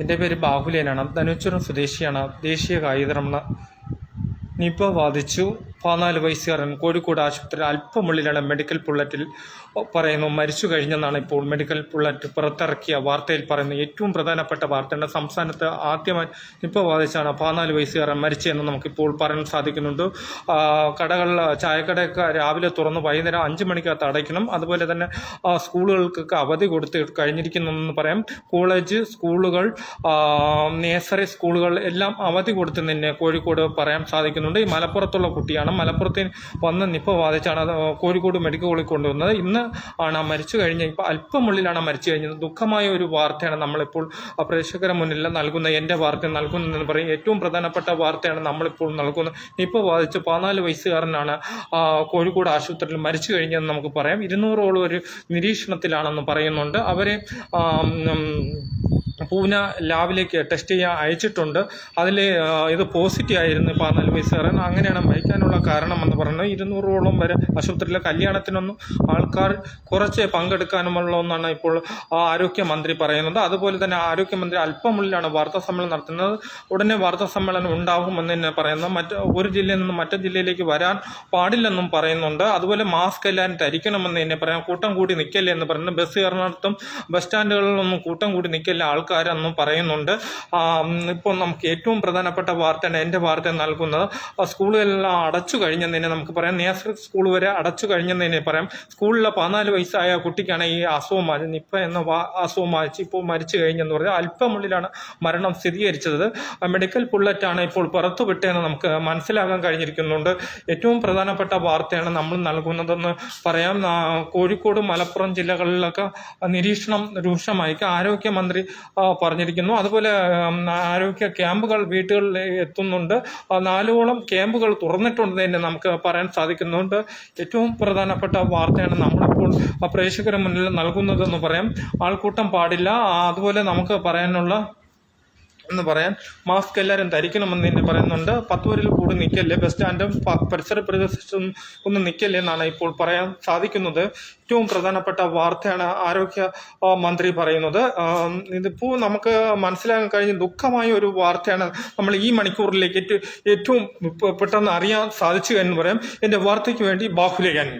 എന്റെ പേര് ബാഹുലേനാണ്. ധനുച്ചുരം സ്വദേശിയാണ്. ദേശീയ കായികരമണ നിപ ബാധിച്ചു പതിനാല് വയസ്സുകാരൻ കോഴിക്കോട് ആശുപത്രി അല്പമുള്ളിലാണ് മെഡിക്കൽ ബുള്ളറ്റിൽ പറയുന്നു മരിച്ചു കഴിഞ്ഞെന്നാണ് ഇപ്പോൾ മെഡിക്കൽ ബുള്ളറ്റ് പുറത്തിറക്കിയ വാർത്തയിൽ പറയുന്നത്. ഏറ്റവും പ്രധാനപ്പെട്ട വാർത്തയാണ് സംസ്ഥാനത്ത് ആദ്യമായി നിപ്പ ബാധിച്ചാണ് പതിനാല് വയസ്സുകാരൻ മരിച്ചതെന്ന് നമുക്കിപ്പോൾ പറയാൻ സാധിക്കുന്നുണ്ട്. കടകൾ ചായക്കടയൊക്കെ രാവിലെ തുറന്ന് വൈകുന്നേരം അഞ്ച് മണിക്കകത്ത് അടയ്ക്കണം. അതുപോലെ തന്നെ സ്കൂളുകൾക്കൊക്കെ അവധി കൊടുത്ത് കഴിഞ്ഞിരിക്കുന്നെന്ന് പറയാം. കോളേജ് സ്കൂളുകൾ നേഴ്സറി സ്കൂളുകൾ എല്ലാം അവധി കൊടുത്ത് തന്നെ കോഴിക്കോട് പറയാൻ സാധിക്കുന്നുണ്ട്. ഈ മലപ്പുറത്തുള്ള കുട്ടിയാണ് മലപ്പുറത്ത് വന്ന് നിപ്പ ബാധിച്ചാണ് അത് കോഴിക്കോട് മെഡിക്കൽ കോളേജിൽ കൊണ്ടുവന്നത്. ഇന്ന് ആണ് ആ മരിച്ചു കഴിഞ്ഞ ഇപ്പോൾ അല്പമുള്ളിലാണ് മരിച്ചു കഴിഞ്ഞത്. ദുഃഖമായ ഒരു വാർത്തയാണ് നമ്മളിപ്പോൾ ആ പ്രേക്ഷകരുടെ മുന്നിൽ നൽകുന്ന എന്റെ വാർത്ത നൽകുന്നതെന്ന് പറയും. ഏറ്റവും പ്രധാനപ്പെട്ട വാർത്തയാണ് നമ്മളിപ്പോൾ നൽകുന്നത്. നിപ്പ ബാധിച്ച് പതിനാല് വയസ്സുകാരനാണ് കോഴിക്കോട് ആശുപത്രിയിൽ മരിച്ചു കഴിഞ്ഞതെന്ന് നമുക്ക് പറയാം. ഇരുന്നൂറോളം ഒരു നിരീക്ഷണത്തിലാണെന്ന് പറയുന്നുണ്ട്. അവരെ പൂന ലാബിലേക്ക് ടെസ്റ്റ് ചെയ്യാൻ അയച്ചിട്ടുണ്ട്. അതിൽ ഇത് പോസിറ്റീവ് ആയിരുന്നു പതിനാല് വയസ്സുകാരൻ അങ്ങനെയാണ് മരിക്കാനുള്ള കാരണം എന്ന് പറയുന്നത് ഇരുന്നൂറോളം വരെ ആശുപത്രിയിലെ കല്യാണത്തിനൊന്നും ആൾക്കാർ കുറച്ച് പങ്കെടുക്കാനുമുള്ള ഒന്നാണ് ഇപ്പോൾ ആരോഗ്യമന്ത്രി പറയുന്നത്. അതുപോലെ തന്നെ ആരോഗ്യമന്ത്രി അല്പമുള്ളിലാണ് വാർത്താ സമ്മേളനം നടത്തുന്നത്. ഉടനെ വാർത്താ സമ്മേളനം ഉണ്ടാകുമെന്ന് തന്നെ പറയുന്നത് മറ്റ് ഒരു ജില്ലയിൽ നിന്ന് മറ്റു ജില്ലയിലേക്ക് വരാൻ പാടില്ലെന്നും പറയുന്നുണ്ട്. അതുപോലെ മാസ്ക് എല്ലാവരും ധരിക്കണമെന്ന് തന്നെ പറയാം. കൂട്ടം കൂടി നിൽക്കല്ലേ എന്ന് പറയുന്നത് ബസ് കയറുന്നിടത്തും ബസ് സ്റ്റാൻഡുകളിലൊന്നും കൂട്ടം കൂടി നിൽക്കല്ല ആൾക്കാരെന്നും പറയുന്നുണ്ട്. ഇപ്പം നമുക്ക് ഏറ്റവും പ്രധാനപ്പെട്ട വാർത്തയാണ് എന്റെ വാർത്ത നൽകുന്നത്. സ്കൂളുകളെല്ലാം അടച്ചു കഴിഞ്ഞെന്ന് തന്നെ നമുക്ക് പറയാം. നേഴ്സറി സ്കൂൾ വരെ അടച്ചു കഴിഞ്ഞെന്ന് പറയാം. സ്കൂളിലെ പതിനാല് വയസ്സായ കുട്ടിക്കാണ് ഈ അസുഖം നിപ്പ എന്ന അസുഖം മാറ്റി ഇപ്പോൾ മരിച്ചു കഴിഞ്ഞെന്ന് പറഞ്ഞാൽ അല്പമുള്ളിലാണ് മരണം സ്ഥിരീകരിച്ചത്. മെഡിക്കൽ ബുള്ളറ്റാണ് ഇപ്പോൾ പുറത്തുവിട്ടതെന്ന് നമുക്ക് മനസ്സിലാക്കാൻ കഴിഞ്ഞിരിക്കുന്നുണ്ട്. ഏറ്റവും പ്രധാനപ്പെട്ട വാർത്തയാണ് നമ്മൾ നൽകുന്നതെന്ന് പറയാം. കോഴിക്കോട് മലപ്പുറം ജില്ലകളിലൊക്കെ നിരീക്ഷണം രൂക്ഷമായി ആരോഗ്യമന്ത്രി പറഞ്ഞിരിക്കുന്നു. അതുപോലെ ആരോഗ്യ ക്യാമ്പുകൾ വീടുകളിൽ എത്തുന്നുണ്ട്. നാലോളം ക്യാമ്പുകൾ തുറന്നിട്ടുണ്ട് തന്നെ നമുക്ക് പറയാൻ സാധിക്കുന്നുണ്ട്. ഏറ്റവും പ്രധാനപ്പെട്ട വാർത്തയാണ് നമ്മളിപ്പോൾ പ്രേക്ഷകരുടെ മുന്നിൽ നൽകുന്നതെന്ന് പറയാം. ആൾക്കൂട്ടം പാടില്ല. അതുപോലെ നമുക്ക് പറയാനുള്ള എന്ന് പറയാൻ മാസ്ക് എല്ലാവരും ധരിക്കണമെന്ന് തന്നെ പറയുന്നുണ്ട്. പത്ത് പേരിൽ കൂടി നിൽക്കല്ലേ? ബസ് സ്റ്റാൻഡും പരിസര പ്രദേശത്തും ഒന്നും നിൽക്കല്ലേ എന്നാണ് ഇപ്പോൾ പറയാൻ സാധിക്കുന്നത്. ഏറ്റവും പ്രധാനപ്പെട്ട വാർത്തയാണ് ആരോഗ്യ മന്ത്രി പറയുന്നത്. ഇതിപ്പോൾ നമുക്ക് മനസ്സിലാക്കാൻ കഴിഞ്ഞ ദുഃഖമായ ഒരു വാർത്തയാണ് നമ്മൾ ഈ മണിക്കൂറിലേക്ക് ഏറ്റവും ഏറ്റവും പെട്ടെന്ന് അറിയാൻ സാധിച്ചു എന്ന് പറയാം. എന്റെ വാർത്തയ്ക്ക് വേണ്ടി ബാഹുലേഖൻ.